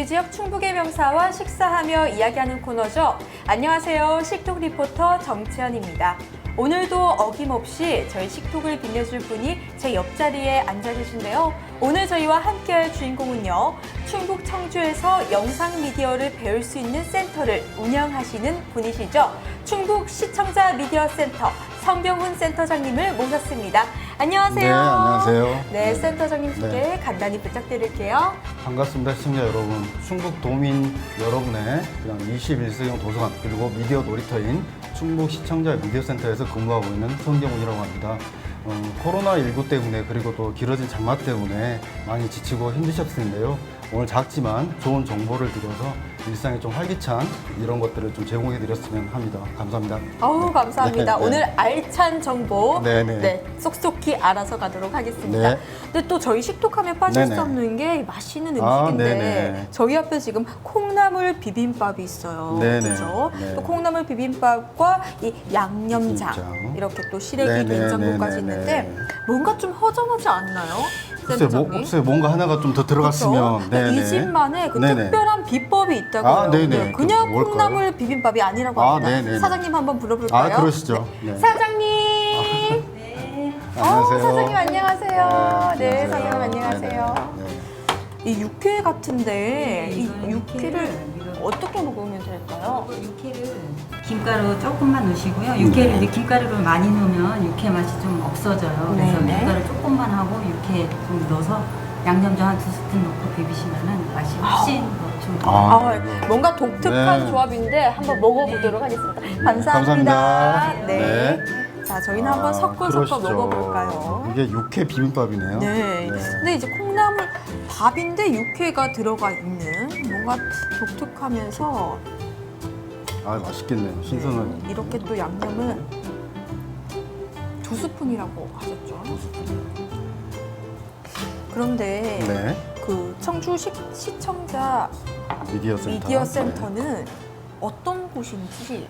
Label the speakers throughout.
Speaker 1: 우리 지역 충북의 명사와 식사하며 이야기하는 코너죠. 안녕하세요. 식톡 리포터 정채연입니다. 오늘도 어김없이 저희 식톡을 빛내줄 분이 제 옆자리에 앉아 계신데요. 오늘 저희와 함께할 주인공은요. 충북 청주에서 영상 미디어를 배울 수 있는 센터를 운영하시는 분이시죠. 충북 시청자 미디어 센터 성병훈 센터장님을 모셨습니다. 안녕하세요.
Speaker 2: 네, 안녕하세요.
Speaker 1: 네, 센터장님 소개
Speaker 2: 네.
Speaker 1: 간단히 부탁드릴게요.
Speaker 2: 반갑습니다, 시청자 여러분. 충북 도민 여러분의 그냥 21세기형 도서관 그리고 미디어 놀이터인 충북 시청자 미디어 센터에서 근무하고 있는 성경훈이라고 합니다. 어, 코로나19 때문에 그리고 또 길어진 장마 때문에 많이 지치고 힘드셨을 텐데요. 오늘 작지만 좋은 정보를 드려서 일상이 좀 활기찬 이런 것들을 좀 제공해 드렸으면 합니다. 감사합니다.
Speaker 1: 아우 감사합니다.
Speaker 2: 네, 네.
Speaker 1: 오늘 알찬 정보
Speaker 2: 네, 네.
Speaker 1: 쏙쏙히 알아서 가도록 하겠습니다.
Speaker 2: 네.
Speaker 1: 근데 또 저희 식톡하면 빠질
Speaker 2: 네,
Speaker 1: 수
Speaker 2: 네.
Speaker 1: 없는 게 맛있는
Speaker 2: 아,
Speaker 1: 음식인데
Speaker 2: 네, 네.
Speaker 1: 저희 앞에 지금 콩나물 비빔밥이 있어요.
Speaker 2: 네, 네.
Speaker 1: 그렇죠?
Speaker 2: 네.
Speaker 1: 또 콩나물 비빔밥과 이 양념장
Speaker 2: 양념장.
Speaker 1: 이렇게 또 시래기
Speaker 2: 네, 네,
Speaker 1: 된장국까지
Speaker 2: 네, 네,
Speaker 1: 있는데
Speaker 2: 네.
Speaker 1: 뭔가 좀 허전하지 않나요?
Speaker 2: 글쎄요, 뭐,
Speaker 1: 센터장님?
Speaker 2: 글쎄요, 뭔가 하나가 좀 더 들어갔으면.
Speaker 1: 그렇죠?
Speaker 2: 네,
Speaker 1: 이
Speaker 2: 네.
Speaker 1: 집만의 그
Speaker 2: 네 네.
Speaker 1: 특별한 비법이 있다고
Speaker 2: 아. 네네.
Speaker 1: 그냥
Speaker 2: 그 뭘까요?
Speaker 1: 콩나물 비빔밥이 아니라고
Speaker 2: 아,
Speaker 1: 합니다.
Speaker 2: 네네네.
Speaker 1: 사장님 한번 불러볼까요?
Speaker 2: 아, 그러시죠. 네.
Speaker 1: 사장님.
Speaker 2: 안녕하세요.
Speaker 1: 어, 사장님 안녕하세요. 네,
Speaker 2: 안녕하세요.
Speaker 1: 사장님 안녕하세요.
Speaker 2: 네, 네.
Speaker 1: 이 육회 같은데 이
Speaker 3: 이거는
Speaker 1: 육회를
Speaker 3: 육회를
Speaker 1: 어떻게 먹으면 될까요?
Speaker 3: 육회를 김가루 조금만 넣으시고요. 육회를 이제 김가루를 많이 넣으면 육회 맛이 좀 없어져요. 그래서
Speaker 1: 네네.
Speaker 3: 김가루 조금만 하고 육회 좀 넣어서 양념장 한 두 스푼 넣고 비비시면은 맛이 훨씬 더 좋아요.
Speaker 2: 아,
Speaker 1: 아,
Speaker 2: 이거.
Speaker 1: 뭔가 독특한
Speaker 2: 네.
Speaker 1: 조합인데 한번 먹어보도록 하겠습니다. 감사합니다.
Speaker 2: 감사합니다.
Speaker 1: 네.
Speaker 2: 네.
Speaker 1: 자, 저희는 한번
Speaker 2: 아,
Speaker 1: 섞어 섞어
Speaker 2: 그러시죠.
Speaker 1: 먹어볼까요?
Speaker 2: 이게 육회 비빔밥이네요.
Speaker 1: 네. 근데 이제 콩나물 밥인데 육회가 들어가 있는 뭔가 독특하면서
Speaker 2: 아, 맛있겠네요. 신선한.
Speaker 1: 이렇게 또 양념은 두 스푼이라고 하셨죠. 그런데
Speaker 2: 네.
Speaker 1: 그 청주 시, 시청자
Speaker 2: 미디어 센터.
Speaker 1: 미디어 센터는 어떤 곳인지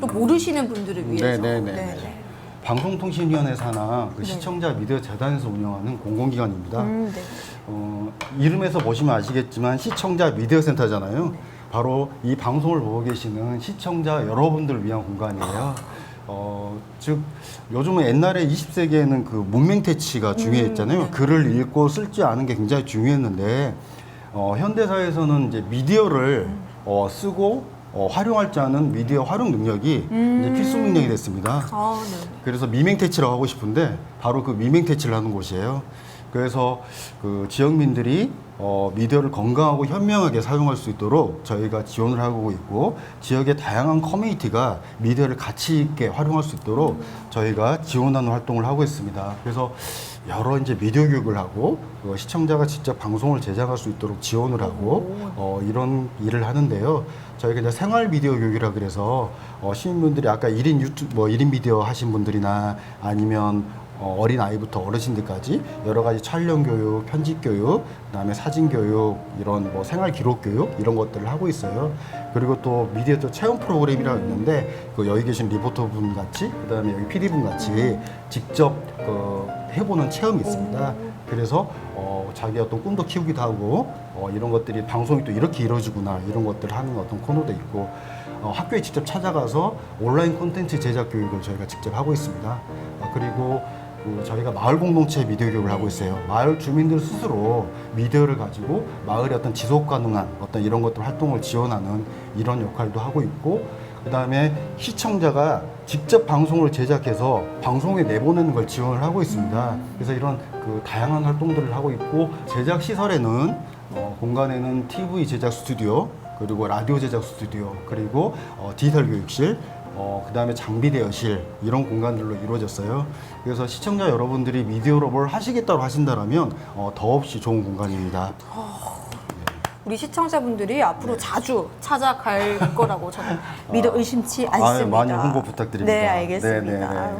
Speaker 1: 또 모르시는 분들을 위해서
Speaker 2: 네, 네, 네.
Speaker 1: 네.
Speaker 2: 방송통신위원회 산하 그
Speaker 1: 네.
Speaker 2: 시청자 미디어 재단에서 운영하는 공공기관입니다.
Speaker 1: 음, 네.
Speaker 2: 어, 이름에서 보시면 아시겠지만 시청자 미디어 센터잖아요. 바로 이 방송을 보고 계시는 시청자 여러분들을 위한 공간이에요. 어, 즉 요즘은 옛날에 20세기에는 그 문맹 퇴치가 중요했잖아요.
Speaker 1: 네.
Speaker 2: 글을 읽고 쓸줄 아는 게 굉장히 중요했는데 어, 현대사에서는 이제 미디어를 어, 쓰고 어, 활용할 줄 아는 미디어 활용 능력이 이제 필수 능력이 됐습니다.
Speaker 1: 아, 네.
Speaker 2: 그래서 미맹 퇴치라고 하고 싶은데 바로 그 미맹 퇴치를 하는 곳이에요. 그래서 그 지역민들이 어, 미디어를 건강하고 현명하게 사용할 수 있도록 저희가 지원을 하고 있고 지역의 다양한 커뮤니티가 미디어를 가치 있게 활용할 수 있도록 저희가 지원하는 활동을 하고 있습니다. 그래서 여러 이제 미디어 교육을 하고 그 시청자가 직접 방송을 제작할 수 있도록 지원을 하고 어, 이런 일을 하는데요. 저희가 이제 생활 미디어 교육이라 그래서 어, 시민분들이 아까 1인 유튜브 뭐 1인 미디어 하신 분들이나 아니면 어, 어린 아이부터 어르신들까지 여러 가지 촬영 교육, 편집 교육, 그다음에 사진 교육 이런 뭐 생활 기록 교육 이런 것들을 하고 있어요. 그리고 또 미디어 또 체험 프로그램이라고 있는데 그 여기 계신 리포터 분 같이 그다음에 여기 PD 분 같이 직접 그 해보는 체험이 있습니다. 그래서 어, 자기 어떤 꿈도 키우기도 하고 어, 이런 것들이 방송이 또 이렇게 이루어지구나 이런 것들을 하는 어떤 코너도 있고 어, 학교에 직접 찾아가서 온라인 콘텐츠 제작 교육을 저희가 직접 하고 있습니다. 어, 그리고 그 저희가 마을 공동체 미디어 교육을 하고 있어요. 마을 주민들 스스로 미디어를 가지고 마을의 어떤 지속 가능한 어떤 이런 것들 활동을 지원하는 이런 역할도 하고 있고 그다음에 시청자가 직접 방송을 제작해서 방송에 내보내는 걸 지원을 하고 있습니다. 그래서 이런 그 다양한 활동들을 하고 있고 제작 시설에는 어, 공간에는 TV 제작 스튜디오 그리고 라디오 제작 스튜디오 그리고 어, 디지털 교육실 어, 그 다음에 장비 대여실 이런 공간들로 이루어졌어요. 그래서 시청자 여러분들이 미디어로 뭘 하시겠다고 하신다면 어, 더없이 좋은 공간입니다.
Speaker 1: 우리 시청자분들이 앞으로 자주 찾아갈 거라고 저는 믿어 의심치 않습니다.
Speaker 2: 많이 홍보 부탁드립니다.
Speaker 1: 네, 알겠습니다.
Speaker 2: 네, 네, 네.
Speaker 1: 아유,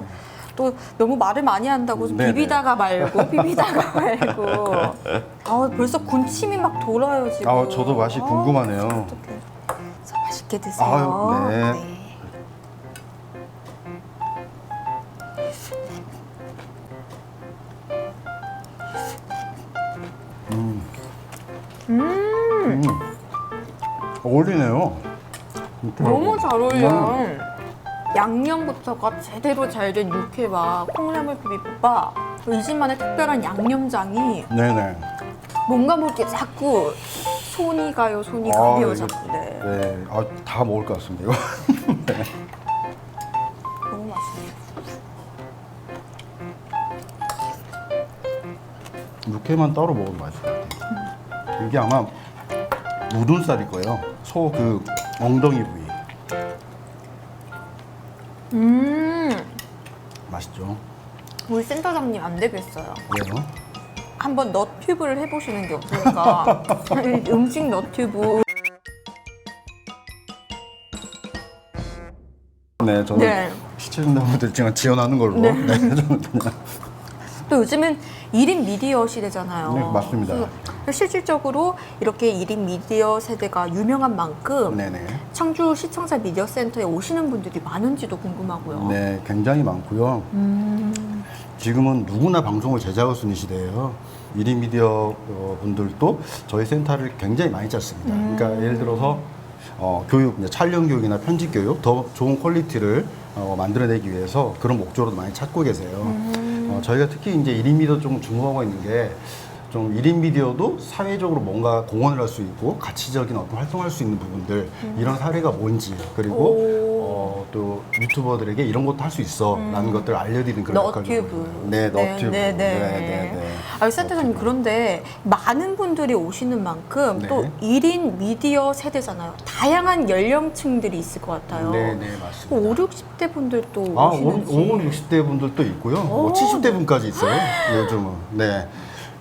Speaker 1: 또 너무 말을 많이 한다고 좀
Speaker 2: 네, 네.
Speaker 1: 비비다가 말고 비비다가 말고. 아, 벌써 군침이 막 돌아요 지금.
Speaker 2: 아, 저도 맛이
Speaker 1: 아,
Speaker 2: 궁금하네요.
Speaker 1: 어떡해. 자, 맛있게 드세요.
Speaker 2: 아유, 네. 어울리네요.
Speaker 1: 너무 잘 어울려요. 양념부터가 제대로 잘 된 육회와 콩나물 비빔밥, 이 집만의 특별한 양념장이
Speaker 2: 네네.
Speaker 1: 뭔가 모르게 자꾸 손이 가요, 손이
Speaker 2: 아,
Speaker 1: 가요,
Speaker 2: 이거-
Speaker 1: 자꾸. 네.
Speaker 2: 네, 아, 다 먹을 것 같습니다. 이거.
Speaker 1: 너무 맛있네요.
Speaker 2: 육회만 따로 먹으면 맛있을 것 같아요. 이게 아마 우둔살일 거예요. 소 그 엉덩이 부위.
Speaker 1: 음,
Speaker 2: 맛있죠?
Speaker 1: 우리 센터장님 안 되겠어요.
Speaker 2: 왜요?
Speaker 1: 한번 너튜브를 해보시는 게 어떨까? 음식 너튜브.
Speaker 2: 네, 저는
Speaker 1: 네.
Speaker 2: 시청자분들 지금 지원하는 걸로.
Speaker 1: 네.
Speaker 2: 네, 저는 그냥.
Speaker 1: 또 요즘은 1인 미디어 시대잖아요.
Speaker 2: 네, 맞습니다.
Speaker 1: 그래서 실질적으로 이렇게 1인 미디어 세대가 유명한 만큼
Speaker 2: 네네.
Speaker 1: 청주 시청자 미디어 센터에 오시는 분들이 많은지도 궁금하고요.
Speaker 2: 네, 굉장히 많고요.
Speaker 1: 음,
Speaker 2: 지금은 누구나 방송을 제작할 수 있는 시대예요. 1인 미디어 어, 분들도 저희 센터를 굉장히 많이 찾습니다.
Speaker 1: 음.
Speaker 2: 그러니까 예를 들어서 어, 교육, 촬영 교육이나 편집 교육 더 좋은 퀄리티를 어, 만들어내기 위해서 그런 목적으로도 많이 찾고 계세요.
Speaker 1: 음.
Speaker 2: 어, 저희가 특히 이제 1인 미디어 좀 주목하고 있는 게 좀 1인 미디어도 사회적으로 뭔가 공헌을 할 수 있고 가치적인 어떤 활동할 수 있는 부분들 이런 사례가 뭔지 그리고
Speaker 1: 음. 오.
Speaker 2: 어, 또 유튜버들에게 이런 것도 할 수 있어 라는 것들을 알려드리는 그런 역할도
Speaker 1: 음. 너튜브.
Speaker 2: 네, 너튜브.
Speaker 1: 네, 네.
Speaker 2: 네, 네.
Speaker 1: 아, 센터장님 그런데 많은 분들이 오시는 만큼
Speaker 2: 네.
Speaker 1: 또 1인 미디어 세대잖아요. 다양한 연령층들이 있을 것 같아요.
Speaker 2: 네, 네, 맞습니다.
Speaker 1: 5, 60대 분들도
Speaker 2: 아,
Speaker 1: 오시는지.
Speaker 2: 50, 60대 분들도 있고요. 뭐
Speaker 1: 오.
Speaker 2: 70대 분까지 있어요. 요즘은. 네.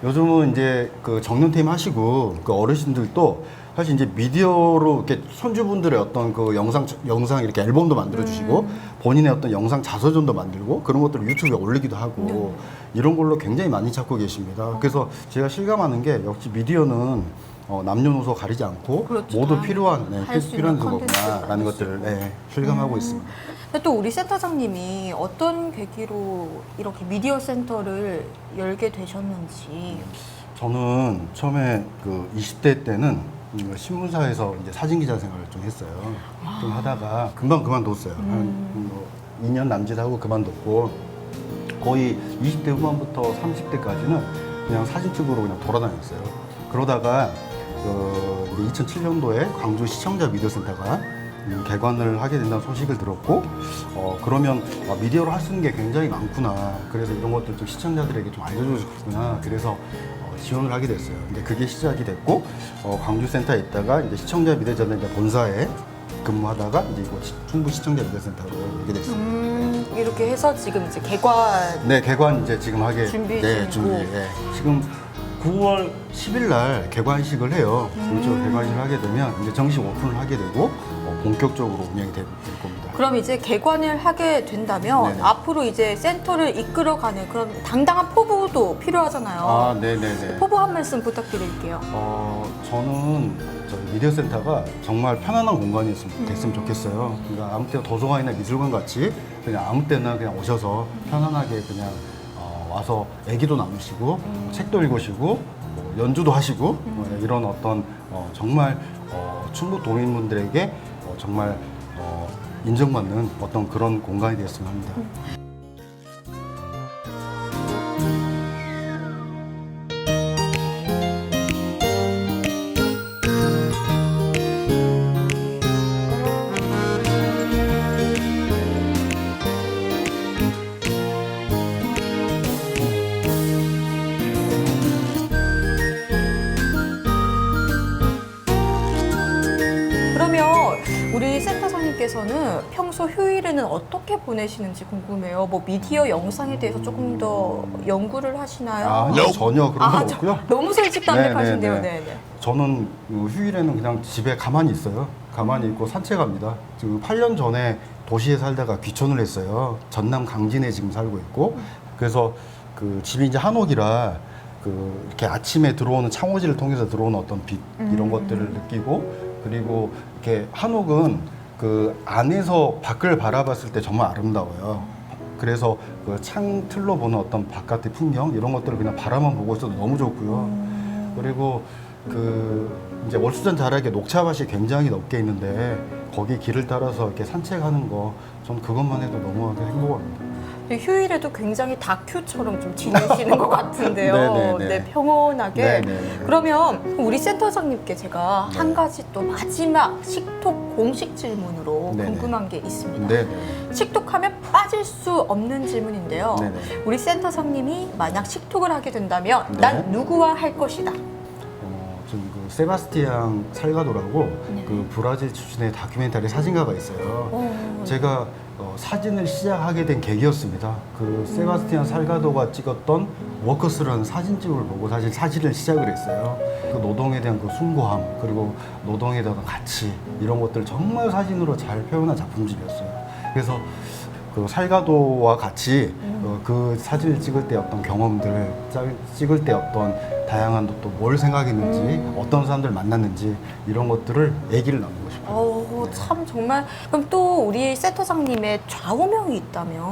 Speaker 2: 요즘은 이제 그 정년퇴임 하시고 그 어르신들도 사실 이제 미디어로 이렇게 손주분들의 어떤 그 영상 영상 이렇게 앨범도 만들어 주시고
Speaker 1: 음.
Speaker 2: 본인의 어떤 영상 자서전도 만들고 그런 것들을 유튜브에 올리기도 하고
Speaker 1: 네.
Speaker 2: 이런 걸로 굉장히 많이 찾고 계십니다. 그래서 제가 실감하는 게 역시 미디어는 어, 남녀노소 가리지 않고
Speaker 1: 그렇죠.
Speaker 2: 모두
Speaker 1: 다
Speaker 2: 필요한 네,
Speaker 1: 할수
Speaker 2: 필요한
Speaker 1: 있는
Speaker 2: 거구나라는
Speaker 1: 컨텐츠를
Speaker 2: 것들을 네, 실감하고 있습니다.
Speaker 1: 근데 또 우리 센터장님이 어떤 계기로 이렇게 미디어 센터를 열게 되셨는지.
Speaker 2: 저는 처음에 그 20대 때는 음, 신문사에서 이제 사진 기자 생활을 좀 했어요. 좀 하다가 금방 그만뒀어요. 한 뭐, 2년 남짓하고 그만뒀고 거의 20대 후반부터 30대까지는 그냥 사진 찍으러 그냥 돌아다녔어요. 그러다가 그 2007년도에 광주 시청자 미디어 센터가 음, 개관을 하게 된다는 소식을 들었고 어 그러면 아, 미디어로 할 수 있는 게 굉장히 많구나 그래서 이런 것들 좀 시청자들에게 좀 알려주고 싶구나 그래서 어, 지원을 하게 됐어요 근데 그게 시작이 됐고 어, 광주 센터에 있다가 이제 시청자 이제 본사에 근무하다가 이제 이거 시- 충북 시청자 미디어 센터로 오게 됐습니다.
Speaker 1: 음, 이렇게 해서 지금 이제 개관.
Speaker 2: 네, 개관 이제 지금 하게
Speaker 1: 준비
Speaker 2: 네,
Speaker 1: 중이고.
Speaker 2: 준비. 예. 지금 9월 10일 날 개관식을 해요. 그렇죠.
Speaker 1: 음.
Speaker 2: 개관식을 하게 되면 이제 정식 오픈을 하게 되고 어, 본격적으로 운영이 될, 될 겁니다.
Speaker 1: 그럼 이제 개관을 하게 된다면
Speaker 2: 네네.
Speaker 1: 앞으로 이제 센터를 이끌어가는 그런 당당한 포부도 필요하잖아요.
Speaker 2: 아, 네, 네, 네.
Speaker 1: 포부 한 말씀 부탁드릴게요.
Speaker 2: 어, 저는 저희 미디어 센터가 정말 편안한 공간이었으면 됐으면 좋겠어요. 그러니까 아무 때나 도서관이나 미술관 같이 그냥 아무 때나 그냥 오셔서 편안하게 그냥 어, 와서 얘기도 나누시고 뭐 책도 읽으시고 뭐 연주도 하시고 뭐 이런 어떤 어, 정말 어, 충북 도민분들에게 어, 정말 어, 인정받는 어떤 그런 공간이 되었으면 합니다.
Speaker 1: 우리 센터장님께서는 평소 휴일에는 어떻게 보내시는지 궁금해요. 뭐 미디어 영상에 대해서 조금 더 연구를 하시나요?
Speaker 2: 아, 전혀 그런 건
Speaker 1: 저-
Speaker 2: 없고요.
Speaker 1: 너무 솔직담백하신데요.
Speaker 2: 네,
Speaker 1: 네,
Speaker 2: 네,
Speaker 1: 네.
Speaker 2: 저는 그 휴일에는 그냥 집에 가만히 있어요. 가만히 있고 산책합니다. 지금 8년 전에 도시에 살다가 귀촌을 했어요. 전남 강진에 지금 살고 있고 그래서 그 집이 이제 한옥이라 그 이렇게 아침에 들어오는 창호지를 통해서 들어오는 어떤 빛 이런
Speaker 1: 음.
Speaker 2: 것들을 느끼고 그리고 이렇게 한옥은 그 안에서 밖을 바라봤을 때 정말 아름다워요. 그래서 그 창틀로 보는 어떤 바깥의 풍경 이런 것들을 그냥 바라만 보고 있어도 너무 좋고요. 그리고 그 이제 월수전 자락에 녹차밭이 굉장히 넓게 있는데 거기 길을 따라서 이렇게 산책하는 거 전 그것만 해도 너무 행복합니다.
Speaker 1: 휴일에도 굉장히 다큐처럼 좀 지내시는 것 같은데요.
Speaker 2: 네네네.
Speaker 1: 네, 평온하게.
Speaker 2: 네네.
Speaker 1: 그러면 우리 센터장님께 제가 한 가지 또 마지막 식톡 공식 질문으로
Speaker 2: 네네.
Speaker 1: 궁금한 게 있습니다.
Speaker 2: 네.
Speaker 1: 식톡하면 빠질 수 없는 질문인데요.
Speaker 2: 네네.
Speaker 1: 우리 센터장님이 만약 식톡을 하게 된다면
Speaker 2: 네.
Speaker 1: 난 누구와 할 것이다.
Speaker 2: 어, 그 세바스티앙 살가도라고
Speaker 1: 네.
Speaker 2: 그 브라질 출신의 다큐멘터리 사진가가 있어요.
Speaker 1: 어,
Speaker 2: 제가 어, 사진을 시작하게 된 계기였습니다. 그 세바스티안 살가도가 찍었던 워커스라는 사진집을 보고 사실 사진을 시작을 했어요. 그 노동에 대한 그 숭고함 그리고 노동에 대한 가치 이런 것들 정말 사진으로 잘 표현한 작품집이었어요. 그래서 그 살가도와 같이 어, 그 사진을 찍을 때 어떤 경험들, 짜- 찍을 때 어떤 다양한 또 뭘 생각했는지, 어떤 사람들 만났는지 이런 것들을 얘기를 나누고 싶어요.
Speaker 1: 어,
Speaker 2: 네.
Speaker 1: 참 정말 그럼 또 우리 센터장님의 좌우명이 있다면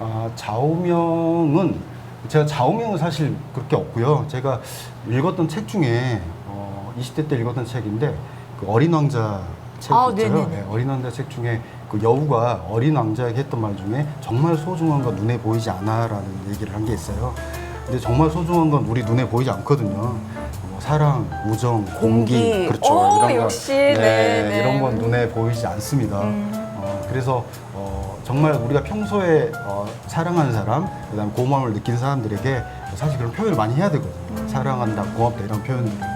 Speaker 2: 아, 좌우명은 제가 좌우명은 사실 그렇게 없고요. 제가 읽었던 책 중에 어, 20대 때 읽었던 책인데 그 어린 왕자 책
Speaker 1: 아,
Speaker 2: 있죠.
Speaker 1: 네네네.
Speaker 2: 네, 어린 왕자 책 중에 그 여우가 어린 왕자에게 했던 말 중에 정말 소중한 건 눈에 보이지 않아라는 얘기를 한 게 있어요. 근데 정말 소중한 건 우리 눈에 보이지 않거든요. 뭐 사랑, 우정, 공기,
Speaker 1: 공기.
Speaker 2: 그렇죠.
Speaker 1: 오,
Speaker 2: 이런 거
Speaker 1: 역시. 네, 네.
Speaker 2: 이런 건 눈에 보이지 않습니다.
Speaker 1: 음.
Speaker 2: 어, 그래서 어, 정말 우리가 평소에 어, 사랑하는 사람, 그다음 고마움을 느낀 사람들에게 사실 그런 표현을 많이 해야 되거든요.
Speaker 1: 음.
Speaker 2: 사랑한다, 고맙다 이런 표현들을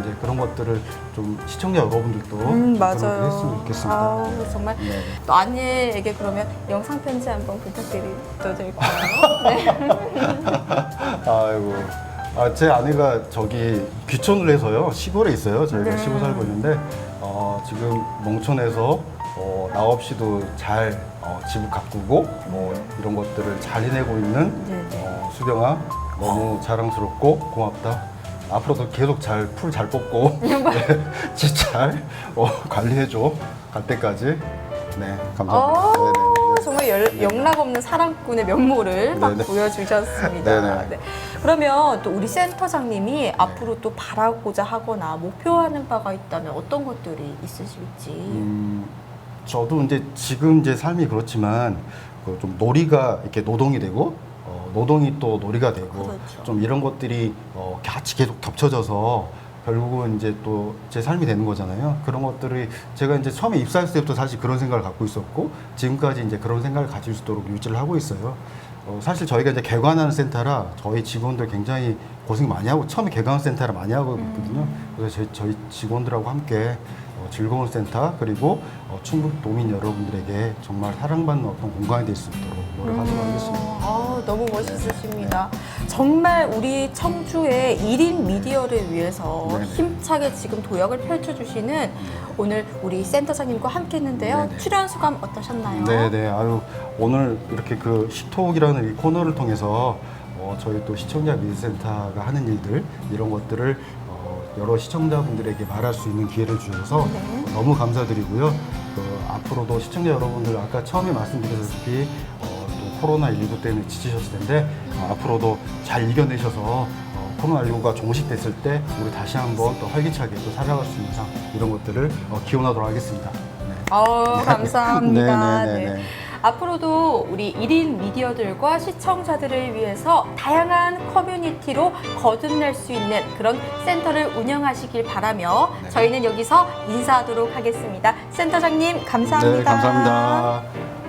Speaker 2: 이제 그런 것들을 좀 시청자 여러분들도
Speaker 1: 음,
Speaker 2: 그렇게
Speaker 1: 맞아요.
Speaker 2: 했으면 좋겠습니다.
Speaker 1: 아우, 정말
Speaker 2: 네.
Speaker 1: 또 아내에게 그러면 영상 편지 한번 부탁드려도 될까요? 네.
Speaker 2: 아이고. 아, 제 아내가 저기 귀촌을 해서요. 시골에 있어요. 저희가
Speaker 1: 네.
Speaker 2: 시골 살고 있는데, 어, 지금 농촌에서 어, 나 없이도 잘 어, 집을 가꾸고 뭐 이런 것들을 잘 해내고 있는
Speaker 1: 네, 네.
Speaker 2: 어, 수경아 너무 자랑스럽고 고맙다. 앞으로도 계속 잘 풀 잘 뽑고 네, 잘 어, 관리해줘 갈 때까지. 네 감사합니다.
Speaker 1: 어,
Speaker 2: 네.
Speaker 1: 정말 열, 영락 없는 사랑꾼의 면모를 막
Speaker 2: 네네.
Speaker 1: 보여주셨습니다.
Speaker 2: 네네.
Speaker 1: 네. 그러면 또 우리 센터장님이 앞으로 또 바라고자 하거나 목표하는 바가 있다면 어떤 것들이 있으실지.
Speaker 2: 음, 저도 이제 지금 제 삶이 그렇지만 그 좀 놀이가 이렇게 노동이 되고 어, 노동이 또 놀이가 되고
Speaker 1: 그렇죠.
Speaker 2: 좀 이런 것들이 어, 같이 계속 겹쳐져서 결국은 이제 또 제 삶이 되는 거잖아요. 그런 것들이 제가 이제 처음에 입사했을 때부터 사실 그런 생각을 갖고 있었고 지금까지 이제 그런 생각을 가질 수 있도록 유지를 하고 있어요. 어, 사실 저희가 이제 개관하는 센터라 저희 직원들 굉장히 고생 많이 하고 처음에 개관 센터를 많이 하고 있거든요. 그래서 저희, 저희 직원들하고 함께 어, 즐거운 센터 그리고 어, 충북 도민 여러분들에게 정말 사랑받는 어떤 공간이 될 수 있도록 노력하도록 하겠습니다.
Speaker 1: 아, 너무 멋있으십니다. 정말 우리 청주의 1인 미디어를 위해서
Speaker 2: 네네.
Speaker 1: 힘차게 지금 도약을 펼쳐주시는 오늘 우리 센터장님과 함께 했는데요.
Speaker 2: 네네.
Speaker 1: 출연 소감 어떠셨나요?
Speaker 2: 네네 아유 오늘 이렇게 그 식톡이라는 이 코너를 통해서 어, 저희 또 시청자 미디센터가 하는 일들 이런 것들을 어, 여러 시청자분들에게 말할 수 있는 기회를 주셔서
Speaker 1: 네.
Speaker 2: 너무 감사드리고요. 그 앞으로도 시청자 여러분들 아까 처음에 말씀드렸다시피 어, 또 코로나 19 때문에 지치셨을 텐데 어, 앞으로도 잘 이겨내셔서 어, 코로나19가 종식됐을 때 우리 다시 한번 또 활기차게 또 살아갈 수 있는 상 이런 것들을 어, 기원하도록 하겠습니다. 네.
Speaker 1: 어, 감사합니다.
Speaker 2: 네, 네, 네,
Speaker 1: 네.
Speaker 2: 네.
Speaker 1: 앞으로도 우리 1인 미디어들과 시청자들을 위해서 다양한 커뮤니티로 거듭날 수 있는 그런 센터를 운영하시길 바라며
Speaker 2: 네.
Speaker 1: 저희는 여기서 인사하도록 하겠습니다. 센터장님 감사합니다.
Speaker 2: 네, 감사합니다.